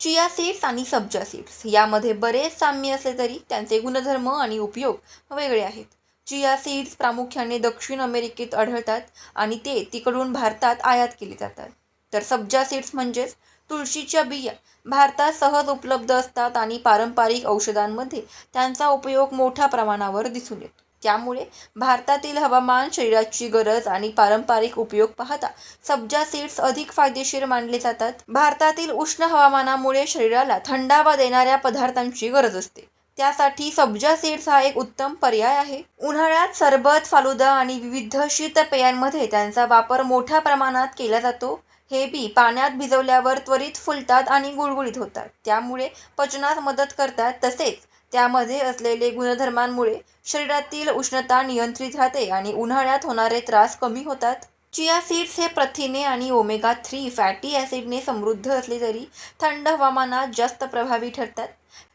Chia seeds आणि सब्जा seeds. यामध्ये बरेच साम्य असले तरी त्यांचे गुणधर्म आणि उपयोग वेगळे आहेत. चिया सीड्स प्रामुख्याने दक्षिण अमेरिकेत आढळतात आणि ते तिकडून भारतात आयात केले जातात. तर सब्जा सीड्स म्हणजेच तुळशीच्या बिया. भारतात सहज उपलब्ध असतात आणि पारंपरिक औषधांमध्ये त्यांचा उपयोग मोठ्या प्रमाणावर दिसून येतो. त्यामुळे भारतातील हवामान शरीराची गरज आणि पारंपरिक उपयोग पाहता सब्जा सीड्स अधिक फायदेशीर मानले जातात. भारतातील उष्ण हवामानामुळे शरीराला थंडावा देणाऱ्या पदार्थांची गरज असते. त्यासाठी सब्जा सीड्स हा एक उत्तम पर्याय आहे. उन्हाळ्यात सरबत फालुदा आणि विविध शीतपेयांमध्ये त्यांचा वापर मोठ्या प्रमाणात केला जातो. हे बी पाण्यात भिजवल्यावर त्वरित फुलतात आणि गुळगुळीत होतात. त्यामुळे पचनास मदत करतात. तसेच त्यामध्ये असलेले गुणधर्मांमुळे शरीरातील उष्णता नियंत्रित राहते आणि उन्हाळ्यात होणारे त्रास कमी होतात. चिया सीड्स हे प्रथिने आणि ओमेगा थ्री फॅटी ॲसिडने समृद्ध असले तरी थंड हवामानात जास्त प्रभावी ठरतात.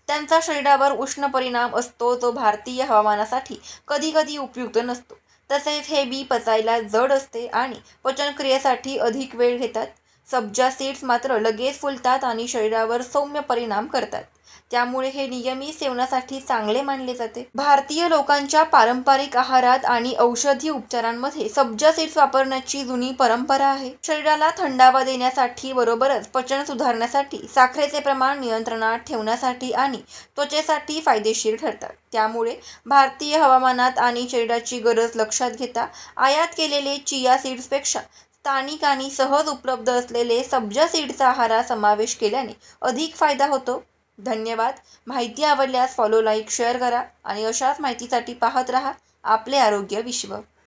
त्यांचा शरीरावर उष्ण परिणाम असतो जो भारतीय हवामानासाठी कधीकधी उपयुक्त नसतो. तसेच हे बी पचायला जड असते आणि पचनक्रियेसाठी अधिक वेळ घेतात. सब्जा सीड्स मात्र लगेच फुलतात आणि शरीरावर सौम्य परिणाम करतात. त्यामुळे हे नियमित सेवनासाठी चांगले मानले जाते. भारतीय लोकांच्या पारंपरिक आहारात आणि औषधी उपचारांमध्ये सब्जा सीड्स वापरण्याची जुनी परंपरा आहे. शरीराला थंडावा देण्यासाठी बरोबरच पचन सुधारण्यासाठी साखरेचे प्रमाण नियंत्रणात ठेवण्यासाठी आणि त्वचेसाठी फायदेशीर ठरतात. त्यामुळे भारतीय हवामानात आणि शरीराची गरज लक्षात घेता आयात केलेले चिया सीड्सपेक्षा स्थानिक आणि सहज उपलब्ध असलेले सब्जा सीडचा आहारा समावेश केल्याने अधिक फायदा होतो. धन्यवाद. माहिती आवडल्यास फॉलो लाईक शेअर करा आणि अशाच माहितीसाठी पाहत रहा. आपले आरोग्य विश्व.